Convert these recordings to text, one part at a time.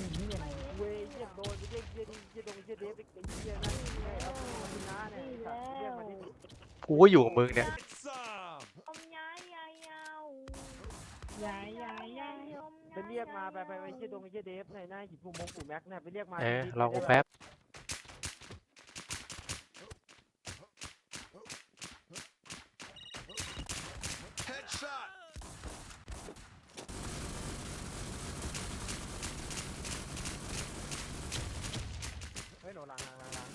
นี่ยังไงเว้ยเหี้ยโดนไปเรียกเหี้ยดิเหี้ยโดนเหี้ยเดฟไอ้เหี้ยนั่นไงเอาตัวชนะเนี่ยไอ้สัตว์เรียกมาดิกูก็อยู่กับมึงเนี่ย อมย้ายยายยาวยายยายยายไปเรียกมาไปไปไปเหี้ยโดนเหี้ยเดฟไหนหน้าหยิบผู้มงผู้แม็กเนี่ยไปเรียกมาเออดิรอกูแป๊บ เฮ้ยโหนหลังหลังหลังหลัง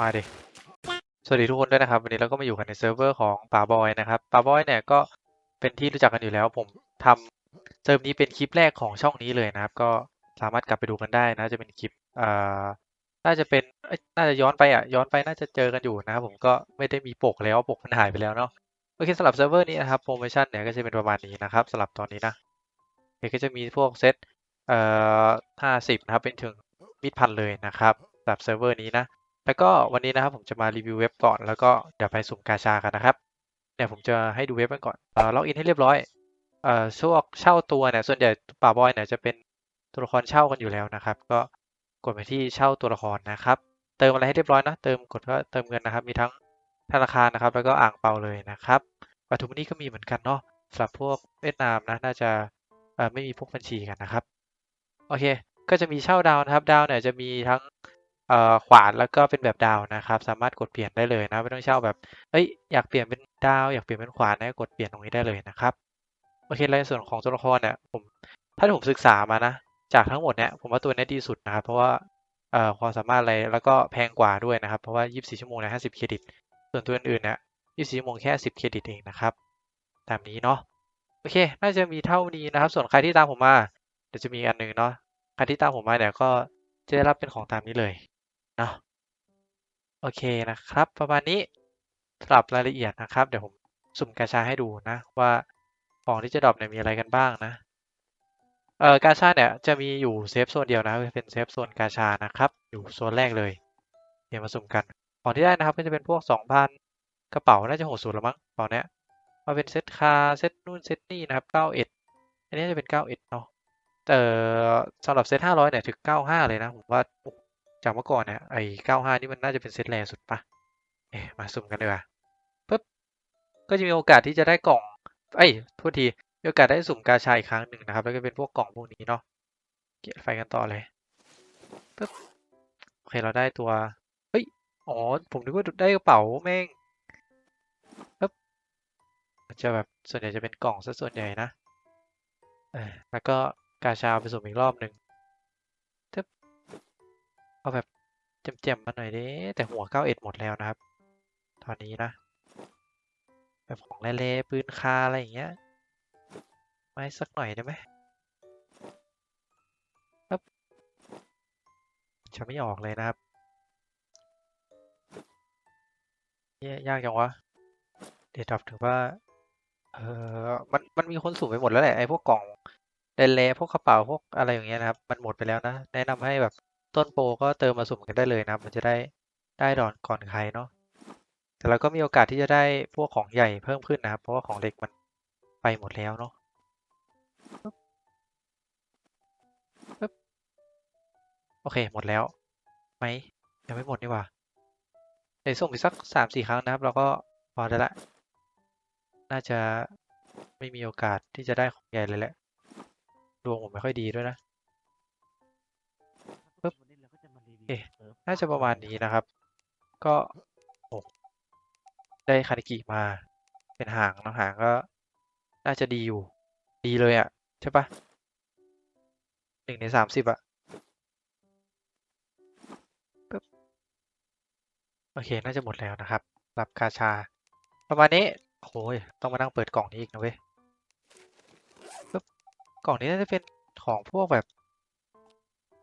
มาดิ สวัสดีทุกคนด้วยนะครับ วันนี้เราก็มาอยู่กันในเซิร์ฟเวอร์ของป่าบอยนะครับป่าบอยเนี่ยก็เป็นที่รู้จักกันอยู่แล้ว ผมทำเซิร์ฟนี้เป็นคลิปแรกของช่องนี้เลยนะครับ ก็สามารถกลับไปดูกันได้นะ จะเป็นคลิปเอ่อน่าจะเป็นน่าจะย้อนไปอะ ย้อนไปน่าจะเจอกันอยู่นะครับผมก็ไม่ได้มีปกแล้วปกมันหายไปแล้วเนาะโอเคสำหรับเซิร์ฟเวอร์นี้นะครับโปรโมชั่นเนี่ยก็จะเป็นประมาณนี้นะครับสำหรับตอนนี้นะเก็จะมีพวกเซตเอ่อห้าสิบนะครับเป็นถึงมิดพันเลยนะครับสำหรับเซิร์ฟเวอร์นี้นะ แล้วก็วันนี้นะครับผมจะมารีวิวเว็บก่อนแล้วก็เดี๋ยวไปสุ่มกาชากันนะครับเนี่ยผมจะให้ดูเว็บกันก่อนเอ่อล็อกอินให้เรียบร้อยเอ่อช่วงเช่าตัวเนี่ยส่วนใหญ่ป่าบอยเนี่ยจะเป็นตัวละครเช่ากันอยู่แล้วนะครับ ก็กดไปที่เช่าตัวละครนะครับ เติมอะไรให้เรียบร้อยนะเติมกดว่าเติมเงินนะครับ มีทั้งธนาคารนะครับ แล้วก็อ่างเปาเลยนะครับปัจจุบันนี้ก็มีเหมือนกันเนาะสำหรับพวกเวียดนามนะน่าจะเอ่อไม่มีพวกบัญชีกันนะครับ โอเค ก็จะมีเช่าดาวนะครับ ดาวเนี่ยจะมีทั้ง เอ่อขวานแล้วก็เป็นแบบดาวนะครับ สามารถกดเปลี่ยนได้เลยนะไม่ต้องเช่าแบบเอ้ยอยากเปลี่ยนเป็นดาว อยากเปลี่ยนเป็นขวานนะกดเปลี่ยนตรงนี้ได้เลยนะครับโอเคในส่วนของตัวละครเนี่ยผมถ้าผมศึกษามานะ จากทั้งหมดเนี่ยผมว่าตัวนี้ดีสุดนะครับ เพราะว่าเอ่อความสามารถอะไรแล้วก็แพงกว่าด้วยนะครับ เพราะว่า 24 ชั่วโมงเนี่ย50 เครดิต ส่วนตัวอื่นๆเนี่ย24ชั่วโมงแค่ 10 เครดิตเองนะครับ ตามนี้เนาะโอเค น่าจะมีเท่านี้นะครับ ส่วนใครที่ตามผมมาเดี๋ยวจะมีอันหนึ่งเนาะใครที่ตามผมมาเนี่ยก็จะได้รับเป็นของตามนี้เลย เนาะโอเคนะครับ ประมาณนี้สำหรับรายละเอียดนะครับ เดี๋ยวผมสุ่มกาชาให้ดูนะ ว่าของที่จะดรอปเนี่ยมีอะไรกันบ้างนะเอ่อกาชาเนี่ยจะมีอยู่เซฟโซนเดียวนะเป็นเซฟโซนกาชานะครับ อยู่โซนแรกเลยเดี๋ยวมาสุ่มกันของที่ได้นะครับก็จะเป็นพวก2,000กระเป๋าน่าจะหกศูนย์ล้วมั้งกระเป๋าเนี้ยมาเป็นเซตคาเซตนู่นเซตนี่นะครับ91อันนี้จะเป็น91เนาะแต่สำหรับเซต500เนี่ยถึง95เลยนะผมว่า จากเมื่อก่อนเนี่ยไอ้เก้าห้านี่มันน่าจะเป็นเซตแรสุดปะเอ๊มาสุ่มกันดีกว่าปึ๊บก็จะมีโอกาสที่จะได้กล่องเอ้ยโทษทีมีโอกาสได้สุ่มกาชาอีกครั้งหนึ่งนะครับ แล้วก็เป็นพวกกล่องพวกนี้เนาะเกียไฟกันต่อเลยปึ๊บโอเคเราได้ตัวเฮ้ยอ๋อผมนึกว่าได้กระเป๋าแม่งปึ๊บจะแบบส่วนใหญ่จะเป็นกล่องซะส่วนใหญ่นะเออแล้วก็กาชาไปสุ่มอีกรอบหนึ่ง เอาแบบเจ็มๆมาหน่อยดิแต่หัว91หมดแล้วนะครับ ตอนนี้นะ แบบของเล่ๆปืนคาอะไรอย่างเงี้ยไม่สักหน่อยได้ไหมครับจะไม่ออกเลยนะครับเหี้ยยากจังวะเดดดับถือว่า เออมัน มันมีคนสุ่มไปหมดแล้วแหละไอ้พวกกล่องเล่ๆพวกกระเป๋าพวกอะไรอย่างเงี้ยนะครับ มันหมดไปแล้วนะ แนะนำให้แบบ ต้นโปรก็เติมมาสุ่มกันได้เลยนะครับ มันจะได้ได้ดอนก่อนใครเนาะแต่เราก็มีโอกาสที่จะได้พวกของใหญ่เพิ่มขึ้นนะครับ เพราะว่าของเล็กมันไปหมดแล้วเนาะโอเคหมดแล้วไหมยังไม่หมดนี่หว่าเดี๋ยวส่งอีกสักสามสี่ครั้งนะครับ เราก็พอได้ละ น่าจะไม่มีโอกาสที่จะได้ของใหญ่เลยแหละดวงผมไม่ค่อยดีด้วยนะ น่าจะประมาณนี้นะครับ ก็ได้คานิกิมาเป็นหางเนอะหางก็ น่าจะดีอยู่ ดีเลยอะ่ะ ใช่ปะหนึ่งในสามสิบอะปึ๊บโอเค น่าจะหมดแล้วนะครับ รับกาชา ประมาณนี้โอ้ยต้องมานั่งเปิดกล่องนี้อีกนะเว้ยปึ๊บกล่องนี้น่าจะเป็นของพวกแบบ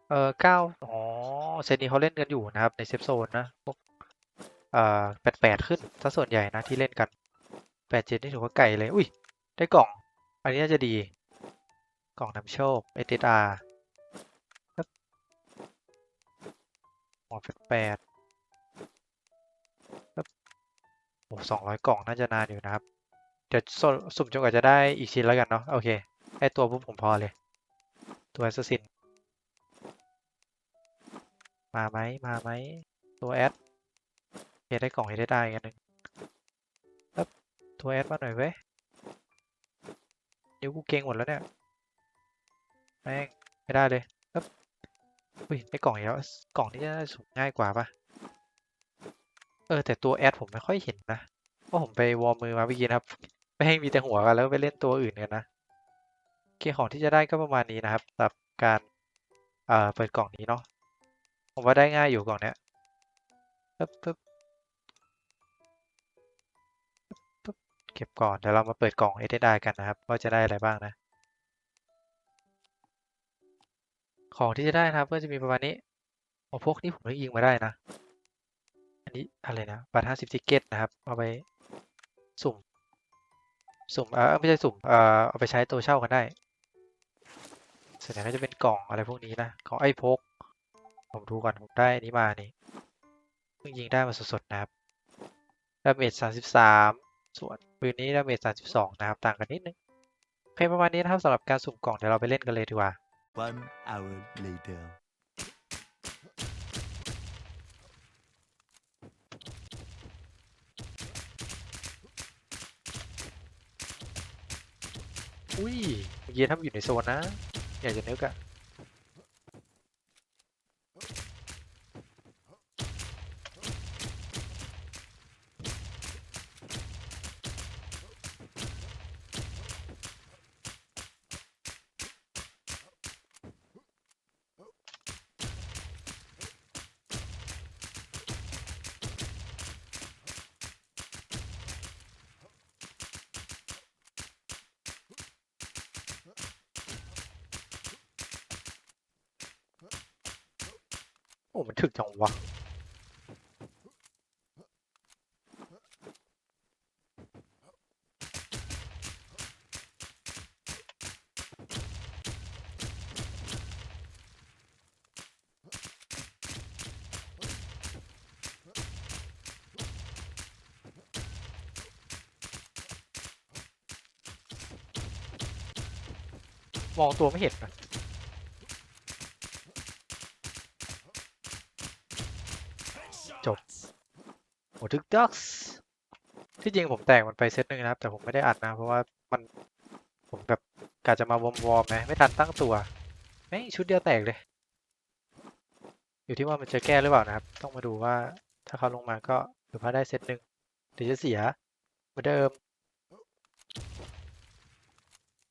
เออเก้าอ๋อ เซตนี้เขาเล่นกันอยู่นะครับ ในเซฟโซนนะพวกเอ่อแปดแปดขึ้นซะส่วนใหญ่นะที่เล่นกันแปดเจ็ดนี่ถือว่าไก่เลย อุ้ย ได้กล่อง อันนี้น่าจะดี กล่องนำโชคเอตอาร์หัวแปดแปดโอ้สองร้อยกล่องน่าจะนานอยู่นะครับ เดี๋ยวสุ่มสุ่มจนกว่าจะได้อีกชิ้นแล้วกันเนาะ โอเคได้ตัวปุ๊บผมพอเลย ตัวแอสซัสซิน มาไหมมาไหมตัวแอดโอเคได้กล่องเฮดได้อีกอันหนึ่งปึ๊บตัวแอดมาหน่อยเว้ยนิ้วกูเก่งหมดแล้วเนี่ยแม่งไม่ได้เลยปึ๊บอุ้ยได้กล่องแล้วกล่องนี้จะสุ่มง่ายกว่าปะเออแต่ตัวแอดผมไม่ค่อยเห็นนะเพราะผมไปวอร์มือมาเมื่อกี้นะครับไม่ให้มีแต่หัวกันแล้วไปเล่นตัวอื่นกันนะโอเคของที่จะได้ก็ประมาณนี้นะครับสำหรับการเอ่อเปิดกล่องนี้เนาะ ผมว่าได้ง่ายอยู่กล่องเนี้ยปึ๊บปึ๊บปึ๊บเก็บก่อนเดี๋ยวเรามาเปิดกล่องเอเดได้กันนะครับ ว่าจะได้อะไรบ้างนะ ของที่จะได้นะครับ ก็จะมีประมาณนี้โอ้พวกนี้ผมได้ยิงมาได้นะ อันนี้อะไรนะบัตรห้าสิบติเกตนะครับ เอาไปสุ่ม สุ่มเออไม่ใช่สุ่มเออเอาไปใช้ตัวเช่ากันได้ส่วนใหญ่ก็จะเป็นกล่องอะไรพวกนี้นะ ของไอ้พก ผมดูก่อนผมได้อันนี้มานี่เพิ่งยิงได้มาสดๆนะครับดาเมจสามสิบสามส่วนปืนนี้ดาเมจสามสิบสองนะครับ ต่างกันนิดนึงโอเคประมาณนี้นะครับสำหรับการสุ่มกล่องเดี๋ยวเราไปเล่นกันเลยดีกว่า One hour later. อุ้ยเมื่อกี้ถ้ามันอยู่ในโซนนะ อยากจะนึกอะ โอ้มันถึกจังวะมองตัวไม่เห็นนะ จบ โหทึกด็อกส์ที่จริงผมแต่งมันไปเซตหนึ่งนะครับ แต่ผมไม่ได้อัดนะ เพราะว่ามันผมแบบกะจะมาวอมวอมไหมไม่ทันตั้งตัวแม่ชุดเดียวแตกเลย อยู่ที่ว่ามันจะแก้หรือเปล่านะครับ ต้องมาดูว่าถ้าเขาลงมาก็หรือว่าได้เซตหนึ่งหรือจะเสียเหมือนเดิม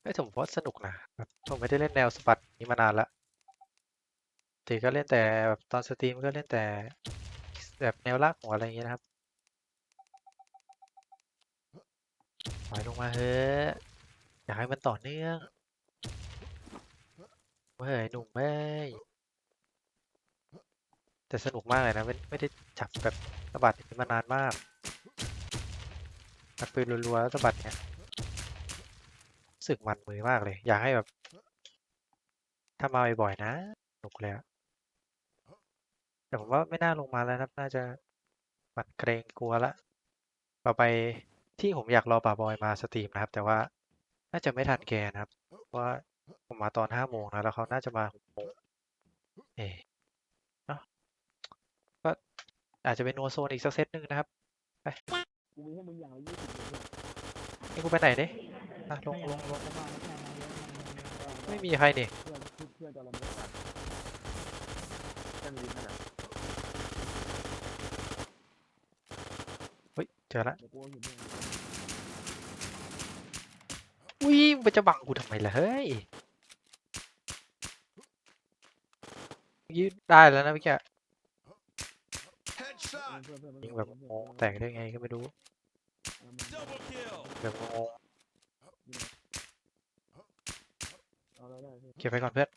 ไม่ผมว่าสนุกนะผมไม่ได้เล่นแนวสปัดนี้มานานละตีก็เล่นแต่แบบตอนสตรีมก็เล่นแต่แบบแนวลากหัวอะไรอย่างเงี้ยนะครับปล่ อยลงมาเฮ้ยอยากให้มันต่อเนื่องเฮ้ยหนุ่มเว้ยแต่สนุกมากเลยนะไม่ไม่ได้จับแบบสะบัดอย่างนี้มานานมากตัดปืนรัวๆแล้วสะบัดเนี่ยรู้สึกมันมือมากเลย อยากให้แบบ ถ้ามาบ่อยๆนะสนุกเลยอะแต่ผมว่าไม่น่าลงมาแล้วนะครับน่าจะหมันเกรงกลัวละต่อไป ที่ผมอยากรอป่าบอยมาสตรีมนะครับ แต่ว่าน่าจะไม่ทันแกนะครับเพราะว่าผมมาตอนห้าโมงนะแล้วเขาน่าจะมาหกโมงเอ๊ะเนาะก็อาจจะเป็นโนโซนอีกสักเซตหนึ่งนะครับไปกูมีให้มึงอย่างละยี่สิบนี่กูไปไหนเนี่ยอะลงลงลงไม่มีใครนี่เพื่อนเพื่อนจะลำบากเพื่อนลิ้นน่ะเฮ้ยเจอละเดี๋ยวกูเอาหินเนี่ย อุ้ย มันจะบังกูทำไมล่ะเฮ้ยเมื่อกี้ได้แล้วนะเมื่อกี้ยิงแบบงงแตกได้ไงก็ไม่รู้แบบงงเก็บไว้ก่อนเพื่อน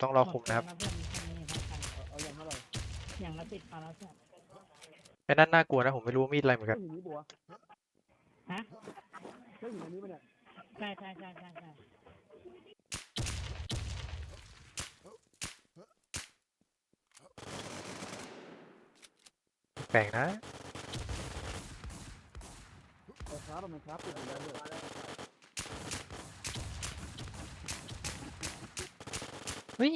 ต้องรอคุมนะครับอย่างละสิบพอแล้วจ้ะไอ้นั่นน่ากลัวนะผมไม่รู้มีดอะไรเหมือนกันหินนี้บัวฮะเฮ้ยหินอันนี้ปะเนี่ย ใช่ใช่ใช่ใช่ใช่แปลกนะโอ้โหครับมันครับติดอยู่แล้วเลยเฮ้ย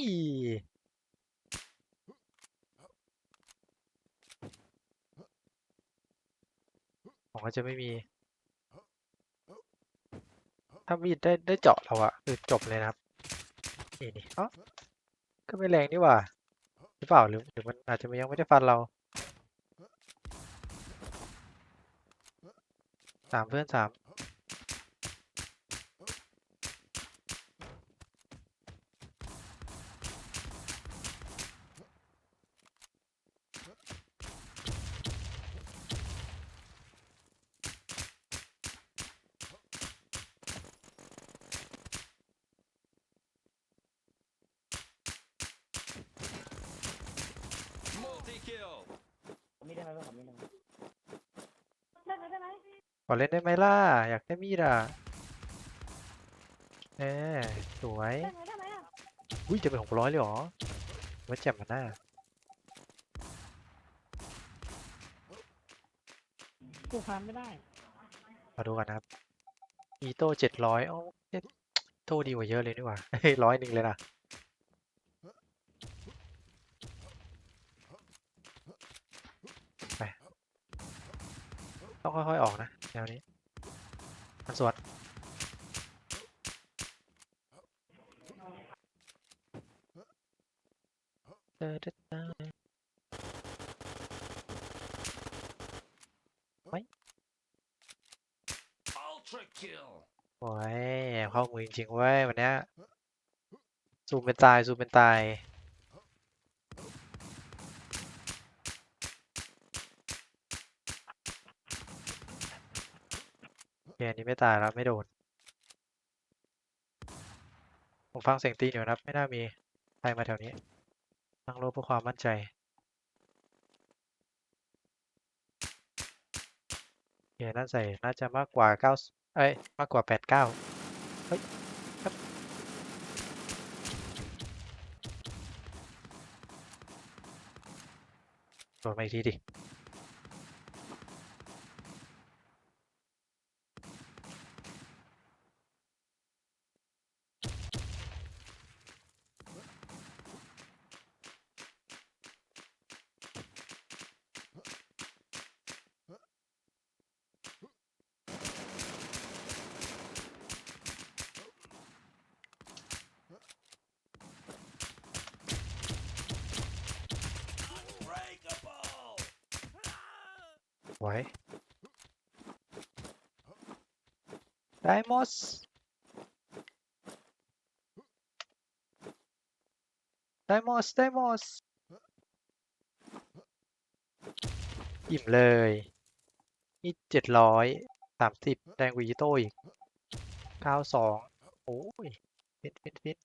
ผมก็จะไม่มี ถ้ามีดได้ได้เจาะเราอะคือจบเลยนะครับ นี่นี่เอ๋อก็ไม่แรงนี่หว่าหรือเปล่าหรือหรือมันอาจจะยังไม่ได้ฟันเราสามเพื่อนสาม Multi kill. ไม่ได้ไหมครับไม่ได้ ได้ไหมได้ไหม ข อเล่นได้ไหมล่ะ อยากได้มีดอะเออสวย ได้ไหมได้ไหมอะอุ้ยจะเป็นหกร้อยเลยเหรอว่าแจ่มมันหน้ากูฟาร์มไม่ได้ มาดูกันนะครับ อีโต้เจ็ดร้อยโอ้เจ็ดโต้ดีกว่าเยอะเลยนี่หว่าเฮ้ยร้อยหนึ่งเลยนะไปต้องค่อยๆออกนะ แนวนี้มันสวดเดอเดอ Ultra kill. โอ้ยเข้ามือจริงๆเว้ยวันเนี้ยซูมเป็นตายซูมเป็นตาย เคอันนี้ไม่ตายแล้วไม่โดน ผมฟังเสียงตีนอยู่นะไม่น่ามีใครมาแถวนี้ ตั้งโลเพื่อความมั่นใจโอเคนั่นใส่น่าจะมากกว่าเก้าเอ้ยมากกว่าแปดเก้าเฮ้ยครับโดดมาอีกทีดิ ไว้ไดมอสไดมอสไดมอสอิ่มเลยนี่เจ็ดร้อยสามสิบแดงวีโต้อีกเก้าสองโอ้ยฟิตฟิตฟิต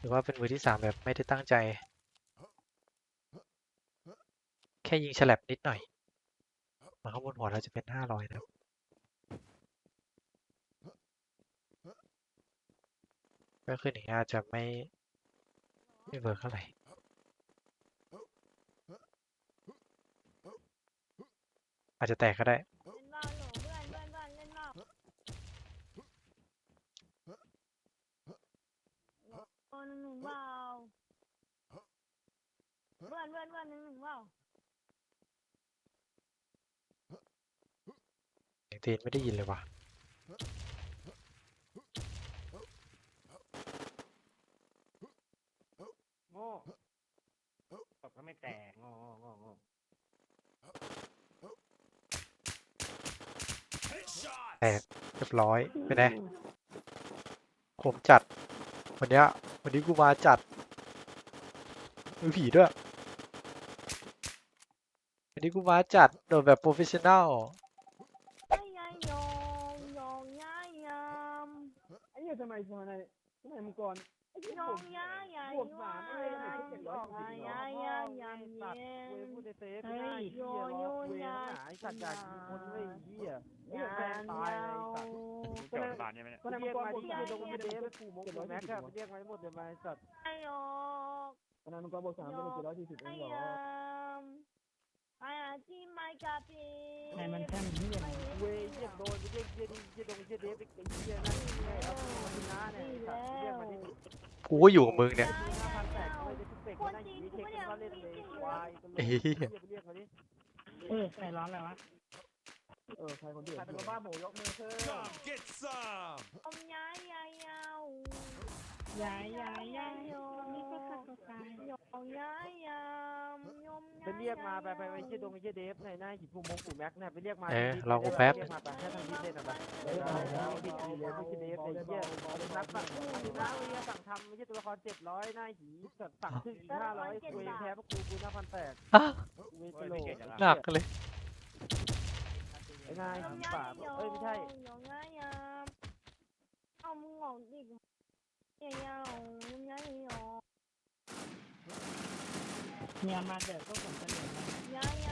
หรือว่าเป็นมือที่สามแบบไม่ได้ตั้งใจ แค่ยิงฉลับนิดหน่อยมาข้างบนหัวเราจะเป็นห้าร้อยนะครับก็คืออย่างนี้อาจจะไม่ไม่เวิร์กเท่าไหร่อาจจะแตกก็ได้ เล่นบ้านหนูเพื่อนเพื่อนเพื่อนเล่นบ้านโอ้หนึ่งหนึ่งเปล่าเพื่ อนเพื่อนเพื่อนหนึ่งหนึ่งเปล่าเสียงตีนไม่ได้ยินเลยว่ะโง่ตบก็ไม่แตกโง่โง่โง่ Headshot. แตกเรียบร้อยเป็นไงคมจัด วันเนี้ยวันนี้กูมาจัดมือผีด้วยวั นนี้กูมาจัดโดดแบบโปรเฟชชั่นแนลไอ้ยายยองยองยายยามไอ้เหี้ยทำไมทำไมทำไมมังกรไอ้เหี้ยยองยายยายบวกสามอะไรทำไมเขาเจ็ดร้อยสี่สิบยายยายยามเย็เว้ยนพูดเซฟไม่ได้เหี้ยหรอกเว้ยหนาไอ้สัตว์อยากยิงคนเว้ยเหี้ยเหี้ยยาแฟนนตายยาไอ้วสัตว์เกี่ยวกับบานใช่ไหมเนี่ยก็เรียกมาที่จะลงเดฟไปกูแม็กอะไปเรียกมาให้หมดเลยมาไอ้สัตว์ไอ้ยอกอันนั้นก็บอกสามเป็นกี่ร้อยสี่สิบเองเหรอ ayam ayam my gabi ใครมันแค่มันเหี้ย เว้ยเยี่ยโดนเยี่ยเยี่ยดิเยี่ยดงเยี่ยเดฟไอ้เยี่ยนั่นไงเอาตัวมาชนะเนี่ยไอ้สัตว์เยี่ยมาดิกูก็อยู่กับมึงเนี่ย ห้าพันแปดเลยจะทุบเป็กไม่ได้ยีเช็คกันว่าเล่นเลยควายกันเลยเอ้ยเยี่ยไปเรียกมาดิเออใครร้อนอะไรวะเออใครคนเดียวใครเป็นคนบ้าหมูยกมือเพิ่ม Come get some. om ya ya ya ยาย ยายยายนี่ก็ขัดก็ตาย yom ya ya yom ไปเรียกมาไปไปไปเยี่ยดงเยี่ยเดฟในหน้าหินผู้มงผู้แม็กเนี่ยไปเรียกมาเออรอกูแป๊บ เรียกมาไปให้ทางนี้เล่นอะไปเออเอาดิดีเลยไม่ใช่เดฟไอ้เยี่ยนักสั่งคือน้าเรียสั่งทำไม่ใช่ตัวละครเจ็ดร้อยหน้าหีสั่งครึ่งอีกห้าร้อยคุยแพ้พวกกูกูหน้าพันแปดอ้าวเวทโลหนักเลย ไอ้นาย yom ผี ya ป่าเอ้ยไม่ใช่ yom ya ya เอามึงออกดิ ยายา yom ya ya เมียมาเดี๋ยวก็ผมเสนอมา ya ya ya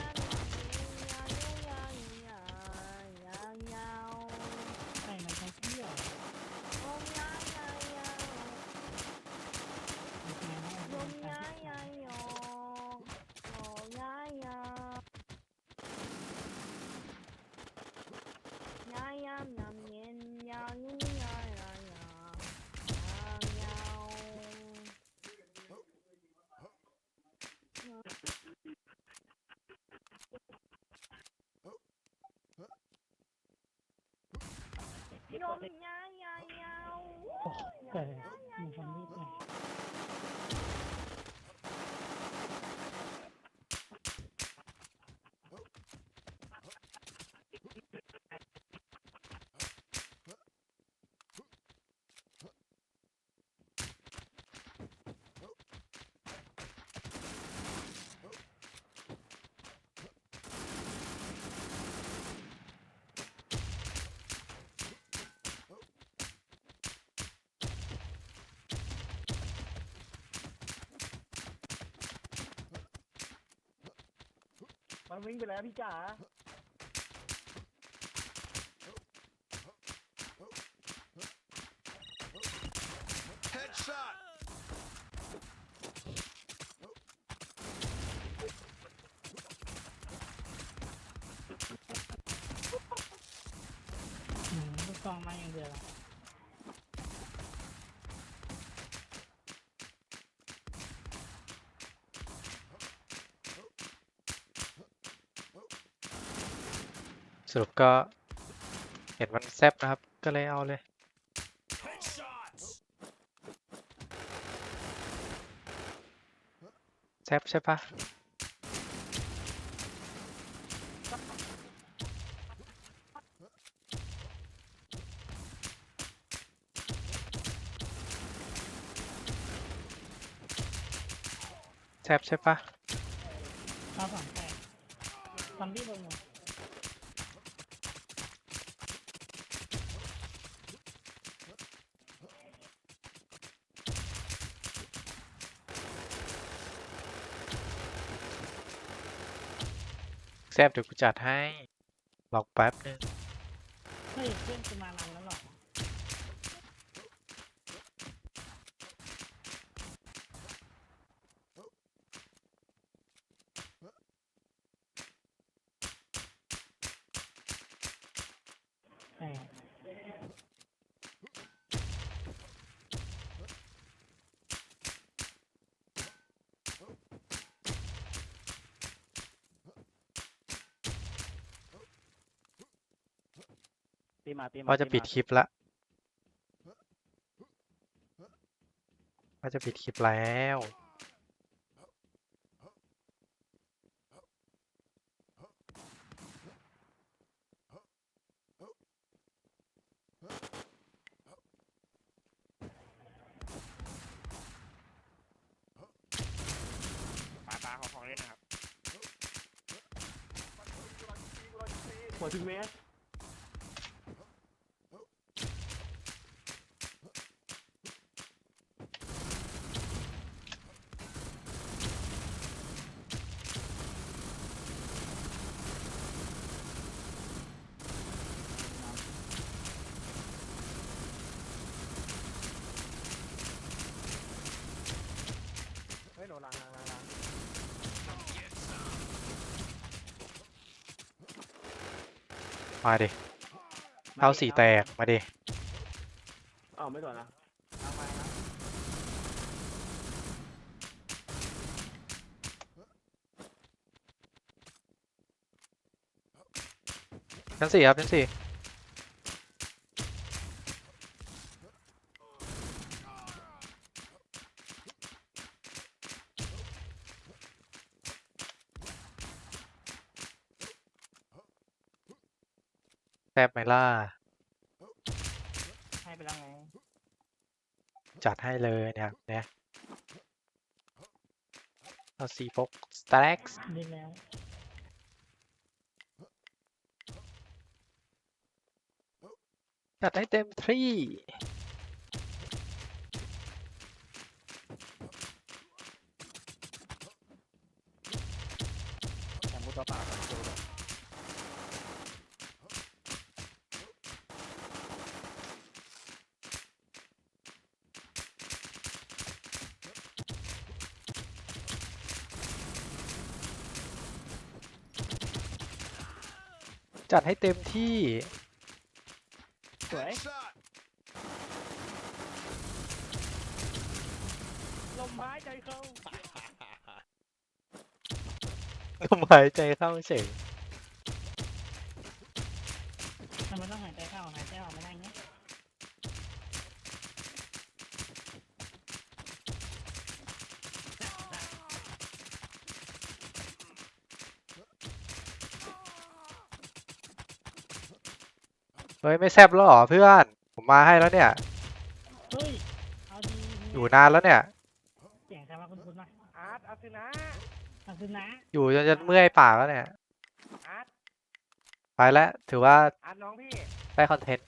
ยมยายายาว เกิดมีคนรีบไง มันวิ่งไปแล้วพี่จ๋า Headshot. อืมลูกซองมาอย่างเดียว สรุปก็เห็นมันแซบนะครับ ก็เลยเอาเลยแซบใช่ปะแซบใช่ปะข้าวสองแตกซอมบี้โดนหม แซบเดี๋ยวกูจัดให้รอแป๊บนึงเฮ้ยเพื่อนกูมานานแล้วหรอ แตก ตีมาตีมาว่าจะปิดคลิปละว่าจะปิดคลิปแล้วปลาปลาของของเล่นนะครับหัวถึงเมส เฮ้ยโหลหลัง มาดิเท้าสี่แตก มาดิอ้าวไม่ก่อนนะเอาไปนะชั้นสี่ครับชั้นสี่ ซบไหมล่ะ ให้ไปแล้วไงจัดให้เลยเนี่ยเนี่ยเอาสีพก stacks ดีแล้ว จัดให้เต็มที่ แต่กูตัวเปล่า จัดให้เต็มที่ สวย Headshot. ลมหายใจเข้า ลมหายใจเข้าเฉย ทำไมต้องหายใจเข้าหายใจออกไม่ได้เงี้ย เฮ้ยไม่แซบแล้วเหรอเพื่อน ผมมาให้แล้วเนี่ย เฮ้ย เอาดีอยู่นานแล้วเนี่ย เสียงใครมาคุณคุณมาอาร์ตอาร์ตนะเอาคืนนะอยู่จนจะเมื่อยปากแล้วเนี่ย อาร์ตไปแล้วถือว่าอาร์ตน้องพี่ได้คอนเทนต์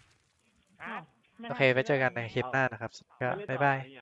อาร์ตไม่โอได้เค ไว้เจอกันในคลิปหน้านะครับก็บ๊ายบาย